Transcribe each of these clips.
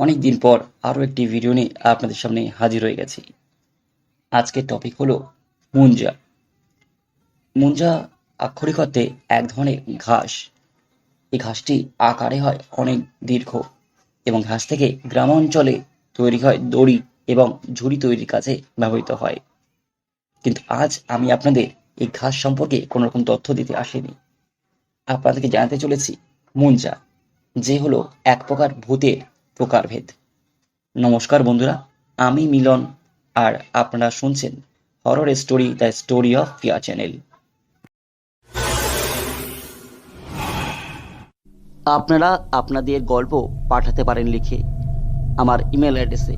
অনেক দিন পর আরও একটি ভিডিও নিয়ে আপনাদের সামনে হাজির হয়ে গেছি। আজকের টপিক হলো মুঞ্জা। মুঞ্জা আক্ষরিক অর্থে এক ধরনের ঘাস। এই ঘাসটি আকারে হয় অনেক দীর্ঘ এবং ঘাস থেকে গ্রামাঞ্চলে তৈরি হয় দড়ি এবং ঝুড়ি তৈরির কাজে ব্যবহৃত হয়। কিন্তু আজ আমি আপনাদের এই ঘাস সম্পর্কে কোনো রকম তথ্য দিতে আসিনি। আপনাদেরকে জানাতে চলেছি মুঞ্জা, যে হলো এক প্রকার ভূতের প্রকারভেদ। নমস্কার বন্ধুরা, আমি মিলন আর আপনারা শুনছেন horror story the story of Fiya channel আপনারা আপনাদের গল্প পাঠাতে পারেন লিখে আমার ইমেল অ্যাড্রেসে,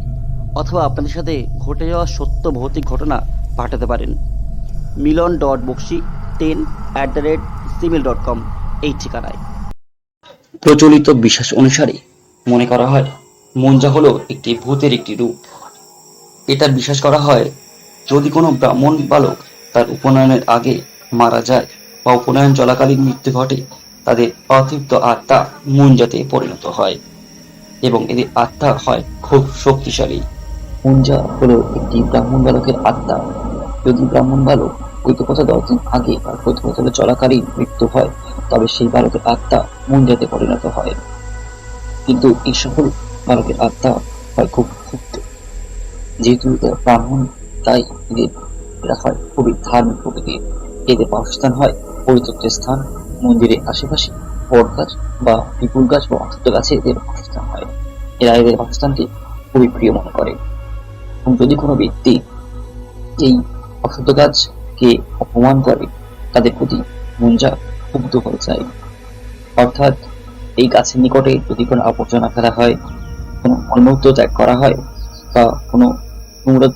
অথবা আপনাদের সাথে ঘটে যাওয়া সত্য ভৌতিক ঘটনা পাঠাতে পারেন। Milan dot Bakshi ten at the rate gmail dot com, এই ঠিকানায়। প্রচলিত বিশ্বাস অনুসারে মনে করা হয় মঞ্জা হলো একটি ভূতের একটি রূপ। এটা বিশ্বাস করা হয়, যদি কোনো ব্রাহ্মণ বালক তার উপনয়নের আগে মারা যায় বা উপনয়ন চলাকালীন মৃত্যু ঘটে, তাদের অতৃপ্ত আত্মা মুঞ্জাতে পরিণত হয় এবং এদের আত্মা হয় খুব শক্তিশালী। মুঞ্জা হলো একটি ব্রাহ্মণ বালকের আত্মা। যদি ব্রাহ্মণ বালক কৈতপথা দশ দিন আগে তার কৈতপথলে চলাকালীন মৃত্যু হয়, তবে সেই বালকের আত্মা মুঞ্জাতে পরিণত হয়। কিন্তু এই সকল বালকের আত্মা হয় খুব ক্ষুব্ধ। যেহেতু ব্রাহ্মণ, তাই এদের হয় খুবই ধার্মিক প্রকৃতির। এদের বাসস্থান হয় পরিত্যক্ত স্থান, মন্দিরের আশেপাশে বট গাছ বা পিপুল গাছ বা অশ্বত্থ গাছে এদের বাসস্থান হয়। এরা এদের বাসস্থানকে খুবই প্রিয় মনে করে। এবং যদি কোনো ব্যক্তি এই অশ্বত্থ গাছকে অপমান করে, তাদের প্রতি মুঞ্জা ক্ষুব্ধ হয়ে যায়। অর্থাৎ এই গাছের নিকটে যদি কোনো আবর্জনা ফেলা হয়, কোনো মলমূত্র ত্যাগ করা হয় বা কোনো নোংরা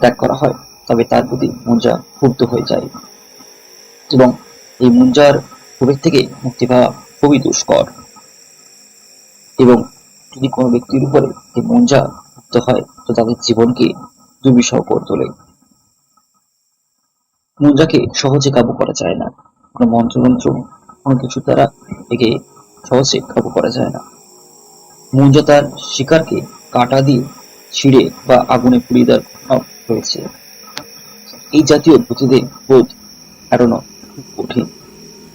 ত্যাগ করা হয়, তবে তার প্রতি মুঞ্জা ক্ষুব্ধ হয়ে যায়। এবং এই মুঞ্জার ক্ষোভের থেকে মুক্তি পাওয়া খুবই দুষ্কর। এবং যদি কোনো ব্যক্তির উপরে এই মুঞ্জা ক্ষুব্ধ হয়, তো তাদের জীবনকে দুর্বিষহ করে তোলে। মুঞ্জাকে সহজে কাবু করা যায় না। কোনো মন্ত্রযন্ত্র কোনো কিছু দ্বারা একে সহজে কাবু করা যায় না। মুঞ্জা তার শিকারকে কাঁটা দিয়ে ছিঁড়ে বা আগুনে পুড়িয়ে দেওয়ার ঘটনাও রয়েছে। এই জাতীয় ভূতিদের বোধ এড়ানো খুব কঠিন।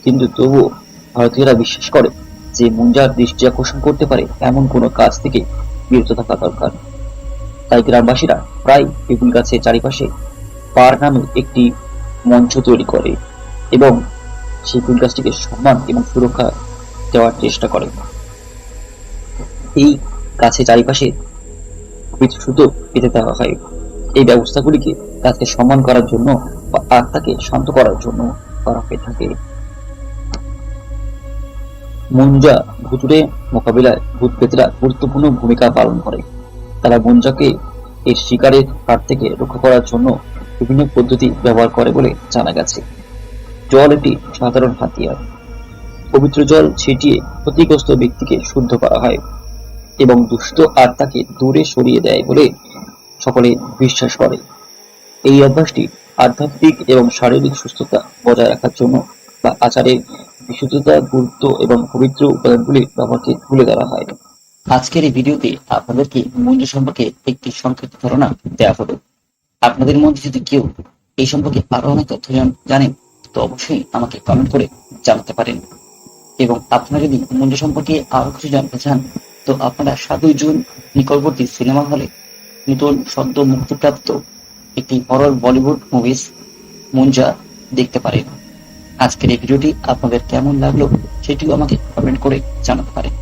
কিন্তু তবুও ভারতীয়রা বিশ্বাস করে যে মুঞ্জার দৃষ্টি আকর্ষণ করতে পারে এমন কোনো কাজ থেকে বিরত থাকা দরকার। তাই গ্রামবাসীরা প্রায় বেগুন গাছের চারিপাশে পার নামে একটি মঞ্চ তৈরি করে এবং সেই ফুল গাছটিকে সম্মান এবং সুরক্ষা দেওয়ার চেষ্টা করে। এই গাছের চারিপাশে সুতো পেতে দেওয়া হয়। এই ব্যবস্থাগুলিকে গাছকে সম্মান করার জন্য বা আত্মাকে শান্ত করার জন্য করা হয়ে থাকে। মুঞ্জা ভুতুরে মোকাবিলায় ভূত পেতরা গুরুত্বপূর্ণ ভূমিকা পালন করে। তারা মুঞ্জাকে এর শিকারের হাত থেকে রক্ষা করার জন্য বিভিন্ন পদ্ধতি ব্যবহার করে বলে জানা গেছে। জল একটি সাধারণ হাতিয়ার। পবিত্র জল ছিটিয়ে ক্ষতিগ্রস্ত ব্যক্তিকে শুদ্ধ করা হয় এবং দুষ্ট আত্মাকে দূরে সরিয়ে দেয় বলে সকলে বিশ্বাস করে। এই অভ্যাসটি আধ্যাত্মিক এবং শারীরিক সুস্থতা বজায় রাখার জন্য বা আচারের বিশুদ্ধতা, গুরুত্ব এবং পবিত্র উপাদানগুলির ব্যবহারকে তুলে ধরা হয়। আজকের এই ভিডিওতে আপনাদেরকে মঞ্জু সম্পর্কে একটি সংক্ষিপ্ত ধারণা দেওয়া হলো। আপনাদের মধ্যে যদি কেউ এই সম্পর্কে আরও অনেক তথ্য জানেন তো অবশ্যই আমাকে কমেন্ট করে জানাতে পারেন। এবং আপনারা যদি মঞ্জু সম্পর্কে আরও কিছু জানতে চান, তো আপনারা সাতই জুন নিকটবর্তী সিনেমা হলে নতুন সদ্য মুক্তিপ্রাপ্ত একটি হরর বলিউড মুভিস মুঞ্জা দেখতে পারেন। আজকের এই ভিডিওটি আপনাদের কেমন লাগল সেটিও আমাকে কমেন্ট করে জানাতে পারেন।